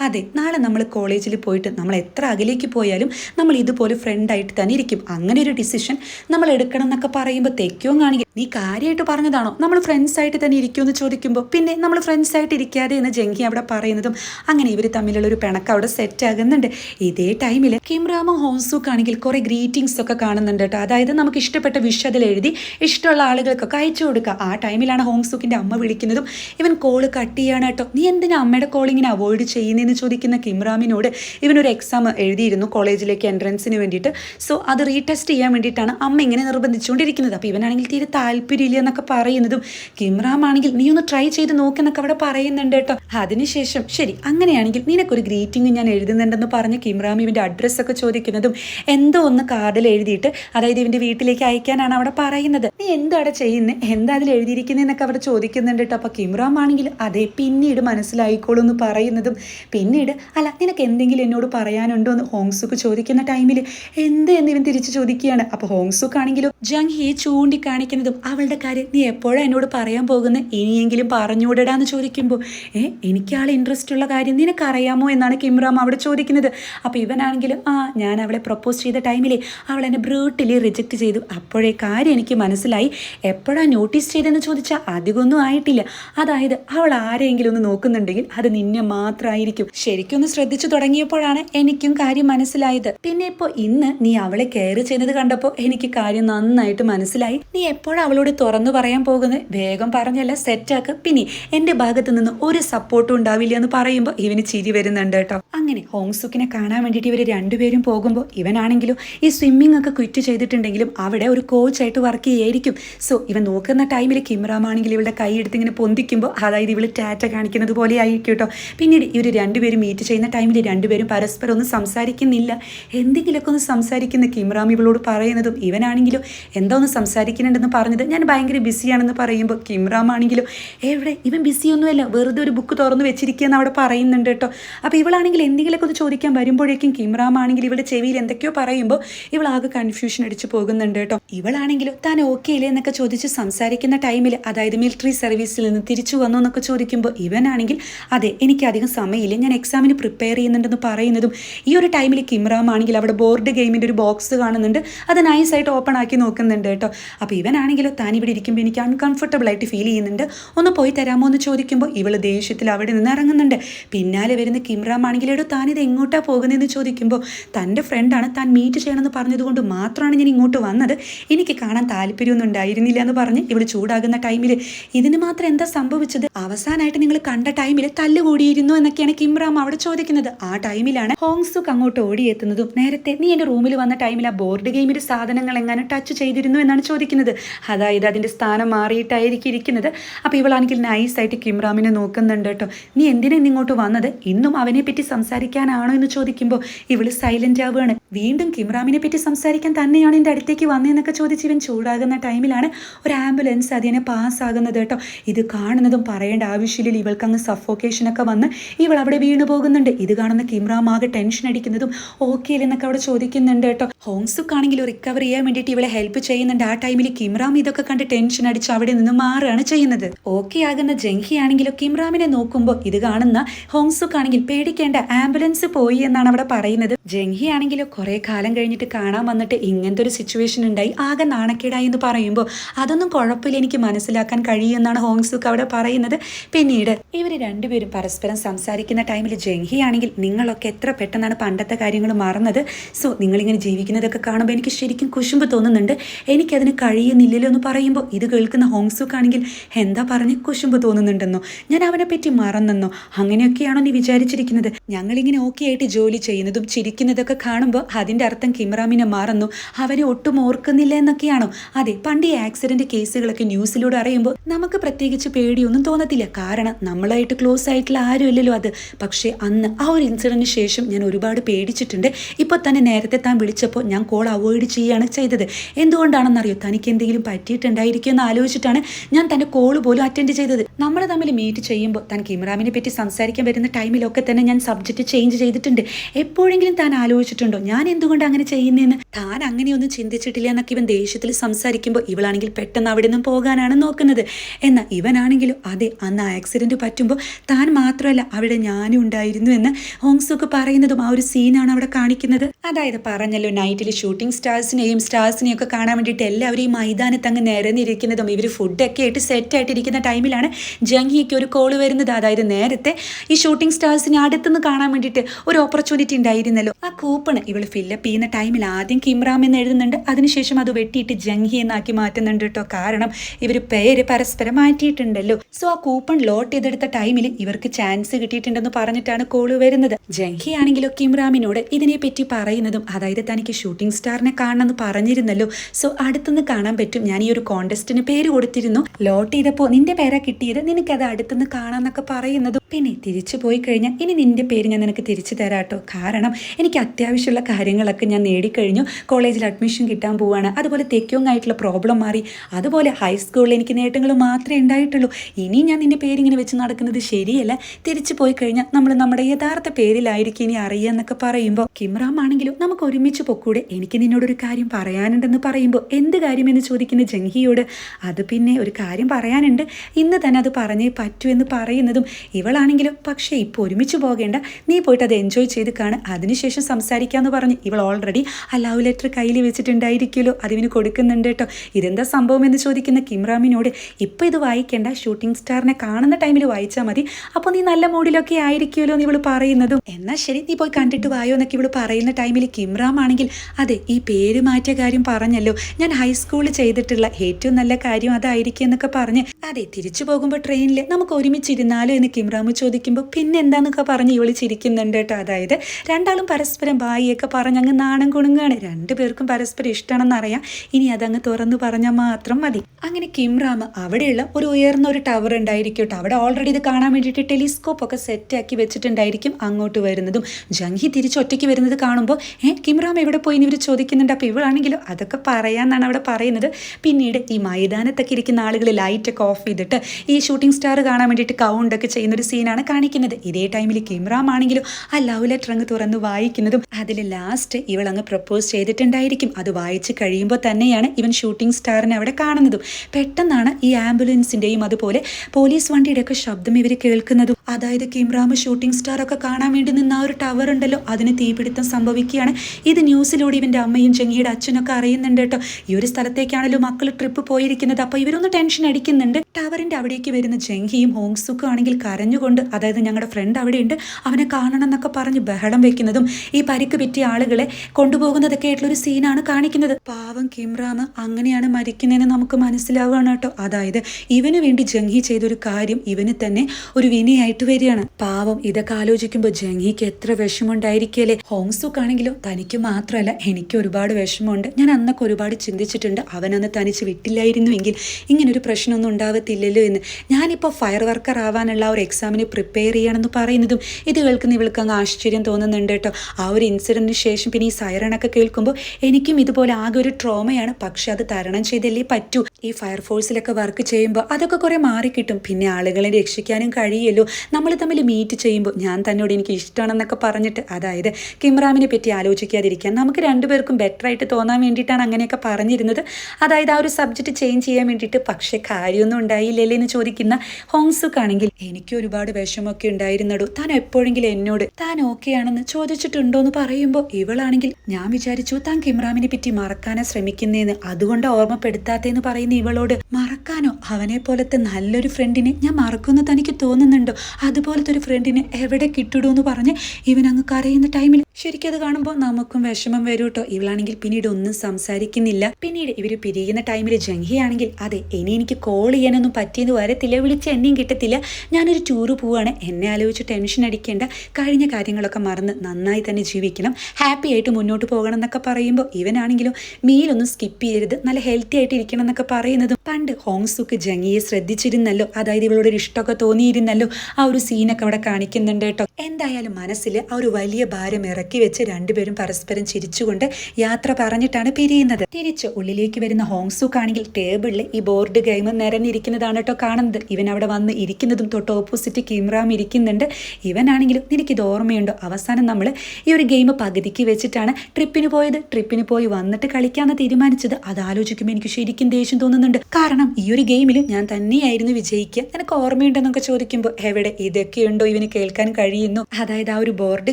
അതെ നാളെ നമ്മൾ കോളേജിൽ പോയിട്ട് നമ്മൾ എത്ര അകലേക്ക് പോയാലും നമ്മൾ ഇതുപോലെ ഫ്രണ്ടായിട്ട് തന്നെ ഇരിക്കും. അങ്ങനെ ഒരു ഡിസിഷൻ നമ്മൾ എടുക്കണം എന്നൊക്കെ പറയുമ്പോൾ തെക്കോങ് ആണെങ്കിൽ നീ കാര്യമായിട്ട് പറഞ്ഞതാണോ? നമ്മൾ ഫ്രണ്ട്സ് ആയിട്ട് തന്നെ ഇരിക്കുമെന്ന് ചോദിക്കുമ്പോൾ പിന്നെ നമ്മൾ ഫ്രണ്ട്സ് ആയിട്ട് ഇരിക്കാതെ എന്ന് ജങ്കി അവിടെ പറയുന്നതും അങ്ങനെ ഇവർ തമ്മിലുള്ള ഒരു പിണക്ക് അവിടെ സെറ്റ് ആകുന്നുണ്ട്. ഇതേ ടൈമിൽ കിംറാമും ഹോൺസൂക്ക് ആണെങ്കിൽ കുറെ ഗ്രീറ്റിംഗ്സ് ഒക്കെ കാണുന്നുണ്ട് കേട്ടോ. അതായത് നമുക്ക് ഇഷ്ടപ്പെട്ട വിഷ് അതിൽ എഴുതി ഇഷ്ടമുള്ള ആളുകൾക്കൊക്കെ അയച്ചു കൊടുക്കുക ആ ടൈമിലാണ് ഹോംസൂക്കിന്റെ അമ്മ വിളിക്കുന്നതും ഇവൻ കോൾ കട്ട് ചെയ്യാണ് കേട്ടോ. നീ എന്തിനാ അമ്മയുടെ കോളിങ്ങിനെ അവോയ്ഡ് ചെയ്യുന്നതെന്ന് ചോദിക്കുന്ന കിംറാമിനോട് ഇവനൊരു എക്സാം എഴുതിയിരുന്നു കോളേജിലേക്ക് എൻട്രൻസിന് വേണ്ടിയിട്ട്. സോ അത് റീടെസ്റ്റ് ചെയ്യാൻ വേണ്ടിയിട്ടാണ് അമ്മ ഇങ്ങനെ നിർബന്ധിച്ചുകൊണ്ടിരിക്കുന്നത്. അപ്പോൾ ഇവനാണെങ്കിൽ തീരെ താല്പര്യമില്ല എന്നൊക്കെ പറയുന്നതും കിംറാം ആണെങ്കിൽ നീ ഒന്ന് ട്രൈ ചെയ്ത് നോക്കെന്നൊക്കെ അവിടെ പറയുന്നുണ്ട് കേട്ടോ. അതിനുശേഷം ശരി അങ്ങനെയാണെങ്കിൽ നിനക്കൊരു ഗ്രീറ്റിംഗ് ഞാൻ എഴുതുന്നുണ്ടെന്ന് പറഞ്ഞ് കിംറാം അഡ്രസ്സൊക്കെ ചോദിക്കുന്നതും എന്തോ ഒന്ന് കാർഡിൽ എഴുതിയിട്ട് അതായത് ഇവന്റെ വീട്ടിലേക്ക് അയക്കാനാണ് അവിടെ പറയുന്നത്. നീ എന്തോ അവിടെ ചെയ്യുന്നത് എന്താ അതിൽ എഴുതിയിരിക്കുന്നതെന്നൊക്കെ അവിടെ ചോദിക്കുന്നുണ്ട് കേട്ടോ. അപ്പോൾ കിംറാം ആണെങ്കിൽ അതെ പിന്നീട് മനസ്സിലായിക്കോളൂ എന്ന് പറയുന്നതും പിന്നീട് അല്ല നിനക്ക് എന്തെങ്കിലും എന്നോട് പറയാനുണ്ടോ എന്ന് ഹോങ്സുക്ക് ചോദിക്കുന്ന ടൈമിൽ എന്ത് എന്ന് ഇവൻ തിരിച്ചു ചോദിക്കുകയാണ്. അപ്പോൾ ഹോങ്സുക്ക് ആണെങ്കിലും ജങ് ഹി ചൂണ്ടിക്കാണിക്കുന്നതും അവളുടെ കാര്യം നീ എപ്പോഴാണ് എന്നോട് പറയാൻ പോകുന്നത് ഇനിയെങ്കിലും പറഞ്ഞുകൂടെടാന്ന് ചോദിക്കുമ്പോൾ ഏ എനിക്ക് ആളെ ഇൻട്രസ്റ്റ് ഉള്ള കാര്യം നിനക്കറിയാമോ എന്നാണ് കിംറാം അവിടെ ചോദിക്കുന്നത്. അപ്പോൾ ഇവനാണെങ്കിലും ആ ഞാൻ അവളെ പ്രപ്പോസ് ചെയ്ത ടൈമിൽ അവൾ എന്നെ ബ്രൂട്ടിലി റിജക്റ്റ് ചെയ്തു. അപ്പോഴേ കാര്യം എനിക്ക് മനസ്സിലായി. എപ്പോഴാണ് നോട്ടീസ് ചെയ്തതെന്ന് ചോദിച്ചാൽ അധികമൊന്നും ആയിട്ടില്ല. അതായത് അവൾ ആരെങ്കിലും ഒന്ന് നോക്കുന്നുണ്ടെങ്കിൽ അത് നിന്നെ മാത്രമായിരിക്കും ശരിക്കും ഒന്ന് ശ്രദ്ധിച്ചു തുടങ്ങിയപ്പോഴാണ് എനിക്കും കാര്യം മനസ്സിലായത്. പിന്നെ ഇപ്പോൾ ഇന്ന് നീ അവളെ കെയർ ചെയ്യുന്നത് കണ്ടപ്പോൾ എനിക്ക് കാര്യം നന്നായിട്ട് മനസ്സിലായി. നീ എപ്പോഴാണ് അവളോട് തുറന്നു പറയാൻ പോകുന്നത്? വേഗം പറഞ്ഞല്ല സെറ്റാക്ക് പിന്നെ എന്റെ ഭാഗത്ത് നിന്ന് ഒരു സപ്പോർട്ടും ഉണ്ടാവില്ല എന്ന് പറയുമ്പോൾ ഇവന് ചിരി വരുന്നുണ്ട് കേട്ടോ. അങ്ങനെ ഹോങ്സുക്കിനെ കാണാൻ വേണ്ടിയിട്ട് ഇവർ രണ്ടുപേരും പോകുമ്പോൾ ഇവനാണെങ്കിലും ഈ സ്വിമ്മിംഗ് ഒക്കെ ക്വിറ്റ് ചെയ്തിട്ടുണ്ടെങ്കിലും അവിടെ ഒരു കോച്ചായിട്ട് വർക്ക് ചെയ്യായിരിക്കും. സോ ഇവൻ നോക്കുന്ന ടൈമിൽ കിമറാമാണെങ്കിൽ ഇവളുടെ കൈ എടുത്ത് ഇങ്ങനെ പൊന്തിക്കുമ്പോൾ അതായത് ഇവൾ ടാറ്റ കാണിക്കുന്നത് പോലെ ആയിരിക്കും കേട്ടോ. പിന്നീട് ഇവർ രണ്ടുപേരും മീറ്റ് ചെയ്യുന്ന ടൈമിൽ രണ്ടുപേരും പരസ്പരം ഒന്നും സംസാരിക്കുന്നില്ല. എന്തെങ്കിലുമൊക്കെ ഒന്ന് സംസാരിക്കുന്ന കിമറാം ഇവളോട് പറയുന്നതും ഇവനാണെങ്കിലും എന്താ ഒന്ന് സംസാരിക്കുന്നുണ്ടെന്ന് പറഞ്ഞത് ഞാൻ ഭയങ്കര ബിസിയാണെന്ന് പറയുമ്പോൾ കിമറാം ആണെങ്കിലും എവിടെ? ഇവൻ ബിസിയൊന്നുമല്ല വെറുതെ ഒരു ബുക്ക് തുറന്ന് വെച്ചിരിക്കുകയെന്ന് അവിടെ പറയുന്നുണ്ട് കേട്ടോ. അപ്പോൾ ഇവളാണെങ്കിൽ എന്തെങ്കിലുമൊക്കെ ഒന്ന് ചോദിക്കാൻ വരുമ്പോഴേക്കും കിംറാം ആണെങ്കിൽ ഇവളുടെ ചെവിയിൽ എന്തൊക്കെയോ പറയുമ്പോൾ ഇവളാകെ കൺഫ്യൂഷൻ അടിച്ച് പോകുന്നുണ്ട് കേട്ടോ. ഇവളാണെങ്കിലും താൻ ഓക്കെ ഇല്ലേ എന്നൊക്കെ ചോദിച്ച് സംസാരിക്കുന്ന ടൈമിൽ അതായത് മിലിറ്ററി സർവീസിൽ നിന്ന് തിരിച്ചു വന്നു എന്നൊക്കെ ചോദിക്കുമ്പോൾ ഇവനാണെങ്കിൽ അതെ എനിക്ക് അധികം സമയമില്ല. ഞാൻ എക്സാമിന് പ്രിപ്പയർ ചെയ്യുന്നുണ്ടെന്ന് പറയുന്നതും ഈ ഒരു ടൈമിൽ കിംറാം ആണെങ്കിൽ അവിടെ ബോർഡ് ഗെയിമിന്റെ ഒരു ബോക്സ് കാണുന്നുണ്ട്. അത് നൈസായിട്ട് ഓപ്പൺ ആക്കി നോക്കുന്നുണ്ട് കേട്ടോ. അപ്പോൾ ഇവനാണെങ്കിലോ താൻ ഇവിടെ ഇരിക്കുമ്പോൾ എനിക്ക് അൺകംഫർട്ടബിൾ ആയിട്ട് ഫീൽ ചെയ്യുന്നുണ്ട്. ഒന്ന് പോയി തരാമോ എന്ന് ചോദിക്കുമ്പോൾ ഇവൾ ദേഷ്യത്തിൽ അവിടെ നിന്ന് ഇറങ്ങുന്നുണ്ട്. പിന്നാലെ വരുന്ന കിംറാമാണെങ്കിലേടോ ഇത് എങ്ങോട്ടാ പോകുന്നതെന്ന് ചോദിക്കുമ്പോൾ തന്റെ ഫ്രണ്ടാണ് താൻ മീറ്റ് ചെയ്യണമെന്ന് പറഞ്ഞതുകൊണ്ട് മാത്രമാണ് ഞാൻ ഇങ്ങോട്ട് വന്നത്. എനിക്ക് കാണാൻ താല്പര്യമൊന്നും ഉണ്ടായിരുന്നില്ല എന്ന് പറഞ്ഞ് ഇവിടെ ചൂടാകുന്ന ടൈമിൽ ഇതിന് മാത്രം എന്താ സംഭവിച്ചത്? അവസാനമായിട്ട് നിങ്ങൾ കണ്ട ടൈമിൽ തല്ലുകൂടിയിരുന്നു എന്നൊക്കെയാണ് കിംറാം അവിടെ ചോദിക്കുന്നത്. ആ ടൈമിലാണ് ഹോങ്സുക്ക് അങ്ങോട്ട് ഓടിയെത്തുന്നതും നേരത്തെ നീ എന്റെ റൂമിൽ വന്ന ടൈമിൽ ആ ബോർഡ് ഗെയിമിന്റെ സാധനങ്ങൾ എങ്ങനെ ടച്ച് ചെയ്തിരുന്നു എന്നാണ് ചോദിക്കുന്നത്. അതായത് അതിന്റെ സ്ഥാനം മാറിയിട്ടായിരിക്കും ഇരിക്കുന്നത്. അപ്പോൾ ഇവളാണെങ്കിൽ നൈസായിട്ട് കിംറാമിനെ നോക്കുന്നുണ്ട്. കേട്ടോ. നീ എന്തിനാ ഇന്നിങ്ങോട്ട് വന്നത്? ഇന്നും അവനെ പറ്റി സംസാരിക്കാനാണോ എന്ന് ചോദിക്കുമ്പോൾ ഇവൾ സൈലന്റ് ആവുകയാണ്. വീണ്ടും കിംറാമിനെ പറ്റി സംസാരിക്കാൻ തന്നെയാണ് എന്റെ അടുത്തേക്ക് വന്നതെന്നൊക്കെ ചോദിച്ച് ഇവൻ ചൂടാകുന്ന ടൈമിലാണ് ഒരു ആംബുലൻസ് അതിനെ പാസ്സാകുന്നത് കേട്ടോ. ഇത് കാണുന്നതും പറയേണ്ട ആവശ്യമില്ല. ഇവൾക്ക് അങ്ങ് സഫോക്കേഷനൊക്കെ വന്ന് ഇവൾ അവിടെ വീണു പോകുന്നുണ്ട്. ഇത് കാണുന്ന കിംറാം ആകെ ടെൻഷൻ അടിക്കുന്നതും ഓക്കെ എന്നൊക്കെ അവിടെ ചോദിക്കുന്നുണ്ട് കേട്ടോ. ഹോങ്സുക്ക് ആണെങ്കിൽ റിക്കവർ ചെയ്യാൻ വേണ്ടിയിട്ട് ഇവളെ ഹെൽപ്പ് ചെയ്യുന്നുണ്ട്. ആ ടൈമിൽ കിംറാം ഇതൊക്കെ കണ്ട് ടെൻഷൻ അടിച്ച് അവിടെ നിന്ന് മാറുകയാണ് ചെയ്യുന്നത്. ഓക്കെ ആകുന്ന ജംഹി ആണെങ്കിലോ കിംറാമിനെ നോക്കുമ്പോൾ ഇത് കാണുന്ന ഹോങ്സുക്ക് ആണെങ്കിൽ പേടിക്കേണ്ട ആംബുലൻസ് പോയി എന്നാണ് അവിടെ പറയുന്നത്. ജംഹി ആണെങ്കിലോ കുറെ കാലം കഴിഞ്ഞിട്ട് കാണാൻ വന്നിട്ട് ഇങ്ങനത്തെ ഒരു സിറ്റുവേഷൻ ഉണ്ടായി. ആകെ നാണക്കേടായി എന്ന് പറയുമ്പോൾ അതൊന്നും കുഴപ്പമില്ല എനിക്ക് മനസ്സിലാക്കാൻ കഴിയുമെന്നാണ് ഹോങ്സുക്ക് അവിടെ പറയുന്നത്. പിന്നീട് ഇവർ രണ്ടുപേരും പരസ്പരം സംസാരിക്കുന്ന ടൈമിൽ ജംഹി ആണെങ്കിൽ നിങ്ങളൊക്കെ എത്ര പെട്ടെന്നാണ് പണ്ടത്തെ കാര്യങ്ങൾ മറന്നത്? സോ നിങ്ങളിങ്ങനെ ജീവിക്കുന്നതൊക്കെ കാണുമ്പോൾ എനിക്ക് ശരിക്കും കുശുമ്പ് തോന്നുന്നുണ്ട്. എനിക്കതിന് കഴിയുന്നില്ലല്ലോ എന്ന് പറയുമ്പോൾ ഇത് കേൾക്കുന്ന ഹോങ്സുക്ക് ആണെങ്കിൽ എന്താ പറഞ്ഞ് കുശുമ്പ് തോന്നുന്നുണ്ടെന്നോ? ഞാൻ അവനെ പറ്റി മറന്നെന്നോ? അങ്ങനെയൊക്കെയാണോ നീ വിചാരിച്ചിരിക്കുന്നത്? ഞങ്ങളിങ്ങനെ ഓക്കെ ആയിട്ട് ജോലി ചെയ്യുന്നതും ചിരിക്കുന്നതൊക്കെ കാണുമ്പോൾ അതിന്റെ അർത്ഥം കിമറാമിനെ മാറുന്നു. അവരെ ഒട്ടും ഓർക്കുന്നില്ല എന്നൊക്കെയാണോ? അതെ പണ്ട് ഈ ആക്സിഡന്റ് കേസുകളൊക്കെ ന്യൂസിലൂടെ അറിയുമ്പോൾ നമുക്ക് പ്രത്യേകിച്ച് പേടിയൊന്നും തോന്നത്തില്ല. കാരണം നമ്മളായിട്ട് ക്ലോസ് ആയിട്ടുള്ള ആരും ഇല്ലല്ലോ അത്. പക്ഷേ അന്ന് ആ ഒരു ഇൻസിഡന്റിന് ശേഷം ഞാൻ ഒരുപാട് പേടിച്ചിട്ടുണ്ട്. ഇപ്പോൾ തന്നെ നേരത്തെ താൻ വിളിച്ചപ്പോൾ ഞാൻ കോൾ അവോയ്ഡ് ചെയ്യുകയാണ് ചെയ്തത്. എന്തുകൊണ്ടാണെന്നറിയോ? തനിക്ക് എന്തെങ്കിലും പറ്റിയിട്ടുണ്ടായിരിക്കും എന്ന് ആലോചിച്ചിട്ടാണ് ഞാൻ തന്റെ കോൾ പോലും അറ്റൻഡ് ചെയ്തത്. നമ്മൾ തമ്മിൽ മീറ്റ് ചെയ്യുമ്പോൾ താൻ കിമറാമിനെ പറ്റി സംസാരിക്കാൻ വരുന്ന ടൈമിലൊക്കെ തന്നെ ഞാൻ സബ്ജക്റ്റ് ചേഞ്ച് ചെയ്തിട്ടുണ്ട്. എപ്പോഴെങ്കിലും താൻ ആലോചിച്ചിട്ടുണ്ടോ? ഞാൻ എന്തുകൊണ്ട് അങ്ങനെ ചെയ്യുന്നതെന്ന് താൻ അങ്ങനെയൊന്നും ചിന്തിച്ചിട്ടില്ല എന്നൊക്കെ ഇവൻ ദേഷ്യത്തിൽ സംസാരിക്കുമ്പോൾ ഇവളാണെങ്കിൽ പെട്ടെന്ന് അവിടെ നിന്നും പോകാനാണ് നോക്കുന്നത്. എന്നാൽ ഇവനാണെങ്കിലും അതെ അന്ന് ആക്സിഡന്റ് പറ്റുമ്പോൾ താൻ മാത്രമല്ല അവിടെ ഞാനും ഉണ്ടായിരുന്നു എന്ന് ഹോങ്സുക്ക് പറയുന്നതും ആ ഒരു സീനാണ് അവിടെ കാണിക്കുന്നത്. അതായത് പറഞ്ഞല്ലോ നൈറ്റിൽ ഷൂട്ടിംഗ് സ്റ്റാർസിനെയും സ്റ്റാർസിനെയും ഒക്കെ കാണാൻ വേണ്ടിയിട്ട് എല്ലാവരും ഈ മൈതാനത്ത് അങ്ങ് നിരന്നിരിക്കുന്നതും ഇവർ ഫുഡൊക്കെ ആയിട്ട് സെറ്റ് ആയിട്ടിരിക്കുന്ന ടൈമിലാണ് ജംഹിക്ക് ഒരു കോൾ വരുന്നത്. അതായത് നേരത്തെ ഈ ഷൂട്ടിംഗ് സ്റ്റാർസിനെ അടുത്തുനിന്ന് കാണാൻ വേണ്ടിയിട്ട് ഒരു ഓപ്പർച്യൂണിറ്റി ഉണ്ടായിരുന്നല്ലോ. ആ കൂപ്പൺ ഇവൾ ഫില്ലപ്പ് ചെയ്യുന്ന ടൈമിൽ ആദ്യം കിംറാം എന്ന് എഴുതുന്നുണ്ട്. അതിനുശേഷം അത് വെട്ടിയിട്ട് ജംഗി എന്നാക്കി മാറ്റുന്നുണ്ട് കേട്ടോ കാരണം ഇവർ പേര് പരസ്പരം മാറ്റിയിട്ടുണ്ടല്ലോ. സോ ആ കൂപ്പൺ ലോട്ട് ചെയ്തെടുത്ത ടൈമിൽ ഇവർക്ക് ചാൻസ് കിട്ടിയിട്ടുണ്ടെന്ന് പറഞ്ഞിട്ടാണ് കോൾ വരുന്നത്. ജംഹി ആണെങ്കിലോ കിംറാമിനോട് ഇതിനെപ്പറ്റി പറയുന്നതും അതായത് തനിക്ക് ഷൂട്ടിംഗ് സ്റ്റാറിനെ കാണണമെന്ന് പറഞ്ഞിരുന്നല്ലോ. സോ അടുത്തുനിന്ന് കാണാൻ പറ്റും. ഞാൻ ഈ ഒരു കോണ്ടസ്റ്റിന് പേര് കൊടുത്തിരുന്നു. ലോട്ട് ചെയ്തപ്പോൾ നിന്റെ പേരാ കിട്ടിയത്. അത് അടുത്തുനിന്ന് കാണാമെന്നൊക്കെ പറയുന്നതും. പിന്നെ തിരിച്ചു പോയി കഴിഞ്ഞാൽ ഇനി നിന്റെ പേര് ഞാൻ നിനക്ക് തിരിച്ചു തരാട്ടോ. കാരണം എനിക്ക് അത്യാവശ്യമുള്ള കാര്യങ്ങളൊക്കെ ഞാൻ നേടിക്കഴിഞ്ഞു. കോളേജിൽ അഡ്മിഷൻ കിട്ടാൻ പോവുകയാണ് അതുപോലെ തെക്കോങ് ആയിട്ടുള്ള പ്രോബ്ലം മാറി. അതുപോലെ ഹൈസ്കൂളിൽ എനിക്ക് നേട്ടങ്ങൾ മാത്രമേ ഉണ്ടായിട്ടുള്ളൂ. ഇനി ഞാൻ നിന്റെ പേരിങ്ങനെ വെച്ച് നടക്കുന്നത് ശരിയല്ല. തിരിച്ചു പോയി കഴിഞ്ഞാൽ നമ്മൾ നമ്മുടെ യഥാർത്ഥ പേരിലായിരിക്കും ഇനി അറിയാന്നൊക്കെ പറയുമ്പോൾ കിമ്രാം ആണെങ്കിലും നമുക്ക് ഒരുമിച്ച് പൊക്കൂടെ. എനിക്ക് നിന്നോടൊരു കാര്യം പറയാനുണ്ടെന്ന് പറയുമ്പോൾ എന്ത് കാര്യമെന്ന് ചോദിക്കുന്ന ജംഹിയോട് അത് പിന്നെ ഒരു കാര്യം പറയാനുണ്ട്. ഇന്ന് തന്നെ അത് പറഞ്ഞേ പറ്റൂ എന്ന് പറയുന്നതും ഇവളാണെങ്കിലും പക്ഷേ ഇപ്പോൾ ഒരുമിച്ച് പോകേണ്ട. നീ പോയിട്ട് അത് എൻജോയ് ചെയ്ത് കാണുക. അതിനുശേഷം സംസാരിക്കാമെന്ന് പറഞ്ഞ് ഇവൾ ഓൾറെഡി ആ ലവ് ലെറ്റർ കയ്യിൽ വെച്ചിട്ടുണ്ടായിരിക്കുമല്ലോ അതിവിന് കൊടുക്കുന്നുണ്ട് കേട്ടോ ഇതെന്താ സംഭവം എന്ന് ചോദിക്കുന്ന കിംറാമിനോട് ഇപ്പോൾ ഇത് വായിക്കേണ്ട ഷൂട്ടിംഗ് സ്റ്റാറിനെ കാണുന്ന ടൈമിൽ വായിച്ചാൽ മതി. അപ്പോൾ നീ നല്ല മൂഡിലൊക്കെ ആയിരിക്കുമല്ലോ എന്ന് ഇവൾ പറയുന്നതും. എന്നാൽ ശരി നീ പോയി കണ്ടിട്ട് വായോ എന്നൊക്കെ ഇവൾ പറയുന്ന ടൈമിൽ കിംറാം ആണെങ്കിൽ അതെ ഈ പേര് മാറ്റിയ കാര്യം പറഞ്ഞല്ലോ. ഞാൻ ഹൈസ്കൂളിൽ ചെയ്തിട്ടുള്ള ഏറ്റവും നല്ല കാര്യം അതായിരിക്കും എന്നൊക്കെ പറഞ്ഞ് അതെ തിരിച്ചു പോകുമ്പോൾ ട്രെയിനിൽ നമുക്ക് ഒരുമിച്ചിരുന്നാലോ എന്ന് കിംറാമ് ചോദിക്കുമ്പോൾ പിന്നെ എന്താന്നൊക്കെ പറഞ്ഞ് ഇവൾ ചിരിക്കുന്നുണ്ട് കേട്ടോ അതായത് രണ്ടാളും പരസ്പരം ബായിയൊക്കെ പറഞ്ഞ് അങ്ങ് നാണം കുണുങ്ങാണ്. രണ്ടുപേർക്കും പരസ്പരം ഇഷ്ടമാണെന്ന് അറിയാം ഇനി അതങ്ങ് തുറന്നു പറഞ്ഞാൽ മാത്രം മതി. അങ്ങനെ കിംറാമ് അവിടെയുള്ള ഒരു ഉയർന്ന ഒരു ടവർ ഉണ്ടായിരിക്കും അവിടെ ഓൾറെഡി ഇത് കാണാൻ വേണ്ടിയിട്ട് ടെലിസ്കോപ്പ് ഒക്കെ സെറ്റ് ആക്കി വെച്ചിട്ടുണ്ടായിരിക്കും അങ്ങോട്ട് വരുന്നതും. ജംഹി തിരിച്ച് ഒറ്റയ്ക്ക് വരുന്നത് കാണുമ്പോൾ ഏ കിംറാം എവിടെ പോയി? ഇവർ ചോദിക്കുന്നുണ്ട്. അപ്പോൾ ഇവളാണെങ്കിലും അതൊക്കെ പറയാമെന്നാണ് അവിടെ പറയുന്നത്. പിന്നീട് ഈ മൈതാനത്തൊക്കെ ഇരിക്കുന്ന ആളുകൾ ലൈറ്റൊക്കെ ഓഫ് ചെയ്തിട്ട് ഈ ഷൂട്ടിംഗ് സ്റ്റാർ കാണാൻ വേണ്ടിയിട്ട് കൗണ്ടൊക്കെ ചെയ്യുന്ന ഒരു സീനാണ് കാണിക്കുന്നത്. ഇതേ ടൈമിൽ കിംറാം ആണെങ്കിലും ആ ലവ് ലെറ്റർ അങ്ങ് തുറന്ന് വായിക്കുന്നതും അതിൽ ലാസ്റ്റ് ഇവൾ അങ്ങ് പ്രപ്പോസ് ചെയ്തിട്ടുണ്ടായിരിക്കും. അത് വായിച്ച് കഴിയുമ്പോൾ തന്നെയാണ് ഇവൻ ഷൂട്ടിംഗ് സ്റ്റാറിനെ അവിടെ കാണുന്നതും. പെട്ടെന്നാണ് ഈ ആംബുലൻസിന്റെയും അതുപോലെ പോലീസ് വണ്ടിയുടെ ഒക്കെ ശബ്ദം ഇവർ കേൾക്കുന്നതും. അതായത് കിംറാമ ഷൂട്ടിംഗ് സ്റ്റാറൊക്കെ കാണാൻ വേണ്ടി നിന്ന ആ ഒരു ടവർ ഉണ്ടല്ലോ അതിന് തീപിടുത്തം സംഭവിക്കുകയാണ്. ഇത് ന്യൂസിലൂടെ ഇവന്റെ അമ്മയും ചെങ്ങിയുടെ അച്ഛനൊക്കെ അറിയുന്നുണ്ട് കേട്ടോ. ഈ ഒരു സ്ഥലത്തേക്കാണല്ലോ മക്കൾ ട്രിപ്പ് പോയിരിക്കുന്നത്. അപ്പോൾ ഇവരൊന്ന് ടെൻഷൻ അടിക്കുന്നുണ്ട്. ടവറിന്റെ അവിടേക്ക് വരുന്ന ജെങ്കിയും ഹോങ്സുക്കും ആണെങ്കിൽ കരഞ്ഞുകൊണ്ട് അതായത് ഞങ്ങളുടെ ഫ്രണ്ട് അവിടെയുണ്ട് അവനെ കാണണം എന്നൊക്കെ പറഞ്ഞ് ബഹളം വെക്കുന്നതും ഈ പരിക്ക് പറ്റിയ ആളുകളെ കൊണ്ടുപോകുന്നതൊക്കെ ആയിട്ടുള്ള ഒരു സീനാണ് കാണിക്കുന്നത്. പാവം കിംറാം അങ്ങനെയാണ് മരിക്കുന്നതെന്ന് നമുക്ക് മനസ്സിലാവുകയാണ് കേട്ടോ. അതായത് ഇവന് വേണ്ടി ജംഹി ചെയ്തൊരു കാര്യം ഇവന് തന്നെ ഒരു വിനയായിട്ട് വരികയാണ്. പാവം ഇതൊക്കെ ആലോചിക്കുമ്പോൾ ജംഗിക്ക് എത്ര വിഷമമുണ്ടായിരിക്കല്ലേ ഹോങ്സുക്ക് ആണെങ്കിലോ തനിക്ക് മാത്രമല്ല എനിക്ക് ഒരുപാട് വിഷമമുണ്ട്. ഞാൻ അന്നൊക്കെ ഒരുപാട് ചിന്തിച്ചിട്ടുണ്ട്. അവനന്ന് തനിച്ച് വിട്ടില്ലായിരുന്നുവെങ്കിൽ ഇങ്ങനൊരു പ്രശ്നമൊന്നും ഉണ്ടാവത്തില്ലല്ലോ എന്ന്. ഞാനിപ്പോൾ ഫയർ വർക്കർ ആവാനുള്ള ഒരു എക്സാമിന് പ്രിപ്പയർ ചെയ്യണമെന്ന് പറയുന്നതും ഇത് കേൾക്കുന്ന ഇവൾക്ക് അങ്ങ് ആശ്ചര്യം തോന്നുന്നുണ്ട് കേട്ടോ. ആ ഒരു ഇൻസിഡന്റിന് ശേഷം പിന്നെ ഈ സൈറണൊക്കെ കേൾക്കുമ്പോൾ എനിക്കും ഇതുപോലെ ആകെ ഒരു ട്രോമയാണ് പക്ഷെ അത് തരണം ചെയ്തല്ലേ പറ്റൂ. ഈ ഫയർഫോഴ്സിലൊക്കെ വർക്ക് ചെയ്യുമ്പോൾ അതൊക്കെ കുറെ മാറിക്കിട്ടും പിന്നെ ആളുകളെ രക്ഷിക്കാനും കഴിയുമല്ലോ നമ്മൾ തമ്മിൽ മീറ്റ് ചെയ്യുമ്പോൾ ഞാൻ തന്നോട് എനിക്ക് ഇഷ്ടമാണെന്നൊക്കെ പറഞ്ഞിട്ട് അതായത് കിമ്രാമിനെ പറ്റി ആലോചിക്കാതിരിക്കാൻ നമുക്ക് രണ്ടുപേർക്കും ബെറ്റർ ആയിട്ട് തോന്നാൻ വേണ്ടിയിട്ടാണ് അങ്ങനെയൊക്കെ പറഞ്ഞിരുന്നത്. അതായത് ആ ഒരു സബ്ജക്റ്റ് ചേഞ്ച് ചെയ്യാൻ വേണ്ടിയിട്ട് പക്ഷേ കാര്യമൊന്നും ഉണ്ടായില്ലല്ലേ എന്ന് ചോദിക്കുന്ന ഹോങ്സുക്ക് ആണെങ്കിൽ എനിക്ക് ഒരുപാട് വിഷമമൊക്കെ ഉണ്ടായിരുന്നടു. താൻ എപ്പോഴെങ്കിലും എന്നോട് താൻ ഓക്കെ ആണെന്ന് ചോദിച്ചിട്ടുണ്ടോ എന്ന് പറയുമ്പോൾ ഇവളാണെങ്കിൽ ഞാൻ വിചാരിച്ചു താൻ കിമ്രാമിനെ പറ്റി മറക്കാനാ ശ്രമിക്കുന്നേന്ന്. അതുകൊണ്ട് ഓർമ്മപ്പെടുത്താത്തേന്ന് പറയുന്ന ഇവളോട് മറക്കാനോ? അവനെ പോലത്തെ നല്ലൊരു ഫ്രണ്ടിനെ ഞാൻ മറക്കുമെന്ന് തനിക്ക് തോന്നുന്നുണ്ടോ? അതുപോലത്തെ ഒരു ഫ്രണ്ടിനെ എവിടെ കിട്ടിടൂ എന്ന് പറഞ്ഞ് ഇവൻ അങ്ങ് കരയുന്ന ടൈമിൽ ശരിക്കും അത് കാണുമ്പോൾ നമുക്കും വിഷമം വരും കേട്ടോ ഇവളാണെങ്കിൽ പിന്നീട് ഒന്നും സംസാരിക്കുന്നില്ല. പിന്നീട് ഇവർ പിരിയുന്ന ടൈമിൽ ജംഗിയാണെങ്കിൽ അതെ ഇനി എനിക്ക് കോൾ ചെയ്യാനൊന്നും പറ്റിയെന്ന് വരത്തില്ല വിളിച്ച് എന്നെയും കിട്ടത്തില്ല. ഞാനൊരു ടൂറ് പോവാണ്. എന്നെ ആലോചിച്ച് ടെൻഷൻ അടിക്കേണ്ട. കഴിഞ്ഞ കാര്യങ്ങളൊക്കെ മറന്ന് നന്നായി തന്നെ ജീവിക്കണം. ഹാപ്പി ആയിട്ട് മുന്നോട്ട് പോകണം എന്നൊക്കെ പറയുമ്പോൾ ഇവനാണെങ്കിലും മീലൊന്നും സ്കിപ്പ് ചെയ്യരുത്. നല്ല ഹെൽത്തി ആയിട്ട് ഇരിക്കണം എന്നൊക്കെ പറയുന്നതും. പണ്ട് ഹോങ്സുക്ക് ജംഗിയെ ശ്രദ്ധിച്ചിരുന്നല്ലോ. അതായത് ഇവളോട് ഒരു ഇഷ്ടമൊക്കെ തോന്നിയിരുന്നല്ലോ. ആ ഒരു സീനൊക്കെ അവിടെ കാണിക്കുന്നുണ്ട് കേട്ടോ എന്തായാലും മനസ്സിൽ ആ ഒരു വലിയ ഭാരം ഇറക്കി വെച്ച് രണ്ടുപേരും പരസ്പരം ചിരിച്ചുകൊണ്ട് യാത്ര പറഞ്ഞിട്ടാണ് പിരിയുന്നത്. തിരിച്ച് ഉള്ളിലേക്ക് വരുന്ന ഹോങ്സുക്ക് ആണെങ്കിൽ ടേബിളിൽ ഈ ബോർഡ് ഗെയിം നിരന്നിരിക്കുന്നതാണ് കേട്ടോ കാണുന്നത്. ഇവൻ അവിടെ വന്ന് ഇരിക്കുന്നതും തൊട്ട് ഓപ്പോസിറ്റ് കിംറാം ഇരിക്കുന്നുണ്ട്. ഇവനാണെങ്കിലും നിനക്കിത് ഓർമ്മയുണ്ടോ? അവസാനം നമ്മൾ ഈ ഒരു ഗെയിം പകുതിക്ക് വെച്ചിട്ടാണ് ട്രിപ്പിന് പോയത്. ട്രിപ്പിന് പോയി വന്നിട്ട് കളിക്കാമെന്ന് തീരുമാനിച്ചത്. അത് ആലോചിക്കുമ്പോൾ എനിക്ക് ശരിക്കും ദേഷ്യം തോന്നുന്നുണ്ട്. കാരണം ഈ ഒരു ഗെയിമിൽ ഞാൻ തന്നെയായിരുന്നു വിജയിക്കുക. നിനക്ക് ഓർമ്മയുണ്ടെന്നൊക്കെ ചോദിക്കുമ്പോൾ എവിടെ ഇതൊക്കെയുണ്ടോ ഇവന് കേൾക്കാൻ കഴിയുന്നു. അതായത് ആ ഒരു ബോർഡ്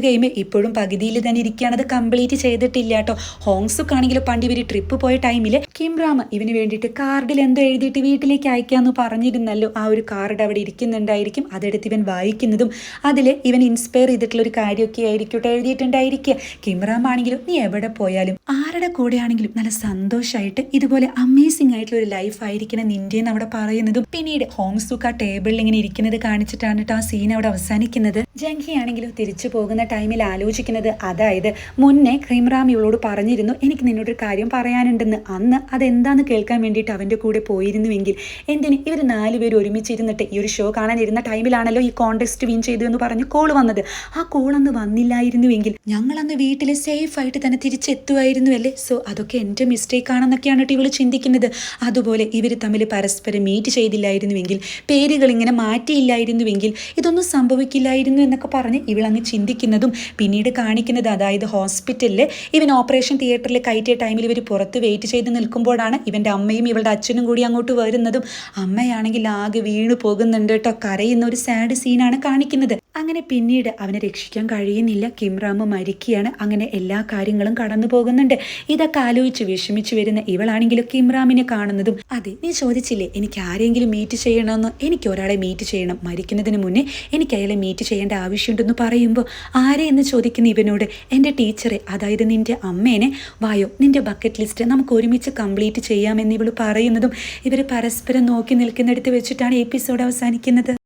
ഗെയിം ഇപ്പോഴും പകുതി പകുതിയിൽ തന്നെ ഇരിക്കുകയാണ്. അത് കംപ്ലീറ്റ് ചെയ്തിട്ടില്ല കേട്ടോ. ഹോങ്സുക്ക് ആണെങ്കിലും പണ്ട് ഇവർ ട്രിപ്പ് പോയ ടൈമിൽ കിംറാം ഇവന് വേണ്ടിയിട്ട് കാർഡിൽ എന്തോ എഴുതിയിട്ട് വീട്ടിലേക്ക് അയക്കാമെന്ന് പറഞ്ഞിരുന്നല്ലോ. ആ ഒരു കാർഡ് അവിടെ ഇരിക്കുന്നുണ്ടായിരിക്കും. അതെടുത്ത് ഇവൻ വായിക്കുന്നതും അതിൽ ഇവൻ ഇൻസ്പയർ ചെയ്തിട്ടുള്ള ഒരു കാര്യമൊക്കെ ആയിരിക്കും എഴുതിയിട്ടുണ്ടായിരിക്കുക. കിംറാം ആണെങ്കിലും നീ എവിടെ പോയാലും ആരുടെ കൂടെ ആണെങ്കിലും നല്ല സന്തോഷമായിട്ട് ഇതുപോലെ അമേസിംഗ് ആയിട്ടുള്ള ഒരു ലൈഫ് ആയിരിക്കണം നിന്റെന്ന് അവിടെ പറയുന്നതും. പിന്നീട് ഹോങ്സുക്ക് ആ ടേബിളിൽ ഇങ്ങനെ ഇരിക്കുന്നത് കാണിച്ചിട്ടാണ് ആ സീൻ അവിടെ അവസാനിക്കുന്നത്. ജംഹി ആണെങ്കിലും തിരിച്ചു പോകുന്ന ടൈമിൽ ആലോചിക്കുന്നത് അതായത് മുന്നേ ക്രീംറാം ഇവളോട് പറഞ്ഞിരുന്നു എനിക്ക് നിന്നോടൊരു കാര്യം പറയാനുണ്ടെന്ന്. അന്ന് അതെന്താന്ന് കേൾക്കാൻ വേണ്ടിയിട്ട് അവന്റെ കൂടെ പോയിരുന്നുവെങ്കിൽ എന്തിന് ഇവർ നാലുപേർ ഒരുമിച്ചിരുന്നിട്ട് ഈ ഒരു ഷോ കാണാനിരുന്ന ടൈമിലാണല്ലോ ഈ കോൺടെസ്റ്റ് വിൻ ചെയ്തു എന്ന് പറഞ്ഞ് കോൾ വന്നത്. ആ കോൾ അന്ന് വന്നില്ലായിരുന്നുവെങ്കിൽ ഞങ്ങളന്ന് വീട്ടിൽ സേഫ് ആയിട്ട് തന്നെ തിരിച്ചെത്തുമായിരുന്നു അല്ലേ? സോ അതൊക്കെ എന്റെ മിസ്റ്റേക്ക് ആണെന്നൊക്കെയാണ് കേട്ടോ ഇവൾ ചിന്തിക്കുന്നത്. അതുപോലെ ഇവർ തമ്മിൽ പരസ്പരം മീറ്റ് ചെയ്തില്ലായിരുന്നുവെങ്കിൽ പേരുകൾ ഇങ്ങനെ മാറ്റിയില്ലായിരുന്നുവെങ്കിൽ ഇതൊന്നും സംഭവിക്കില്ലായിരുന്നു എന്നൊക്കെ പറഞ്ഞ് ഇവളങ്ങ് ചിന്തിക്കുന്നതും പിന്നീട് കാണിക്കുന്നത് അതായത് ഹോസ്പിറ്റലിൽ ഇവൻ ഓപ്പറേഷൻ തിയേറ്ററിൽ കയറ്റിയ ടൈമിൽ ഇവർ പുറത്ത് വെയിറ്റ് ചെയ്ത് നിൽക്കുമ്പോഴാണ് ഇവന്റെ അമ്മയും ഇവളുടെ അച്ഛനും കൂടി അങ്ങോട്ട് വരുന്നതും അമ്മയാണെങ്കിൽ ആകെ വീണു പോകുന്നുണ്ട് കേട്ടോ. കരയുന്ന ഒരു സാഡ് സീനാണ് കാണിക്കുന്നത്. അങ്ങനെ പിന്നീട് അവനെ രക്ഷിക്കാൻ കഴിയുന്നില്ല. കിംറാമ് മരിക്കുകയാണ്. അങ്ങനെ എല്ലാ കാര്യങ്ങളും കടന്നു പോകുന്നുണ്ട്. ഇതൊക്കെ ആലോചിച്ച് വിഷമിച്ചു വരുന്ന ഇവളാണെങ്കിലും കിംറാമിനെ കാണുന്നതും. അതെ നീ ചോദിച്ചില്ലേ എനിക്ക് ആരെങ്കിലും മീറ്റ് ചെയ്യണമെന്ന്? എനിക്ക് ഒരാളെ മീറ്റ് ചെയ്യണം. മരിക്കുന്നതിന് മുന്നേ എനിക്ക് അയാളെ മീറ്റ് ചെയ്യേണ്ട ആവശ്യമുണ്ടെന്ന് പറയുമ്പോൾ ആരെ എന്ന് ചോദിക്കുന്ന ഇവനോട് എന്റെ ടീച്ചറെ അതായത് നിന്റെ അമ്മേനെ വായോ നിന്റെ ബക്കറ്റ് ലിസ്റ്റ് നമുക്ക് ഒരുമിച്ച് കംപ്ലീറ്റ് ചെയ്യാമെന്ന് ഇവൾ പറയുന്നതും ഇവർ പരസ്പരം നോക്കി നിൽക്കുന്നിടത്ത് വെച്ചിട്ടാണ് എപ്പിസോഡ് അവസാനിക്കുന്നത്.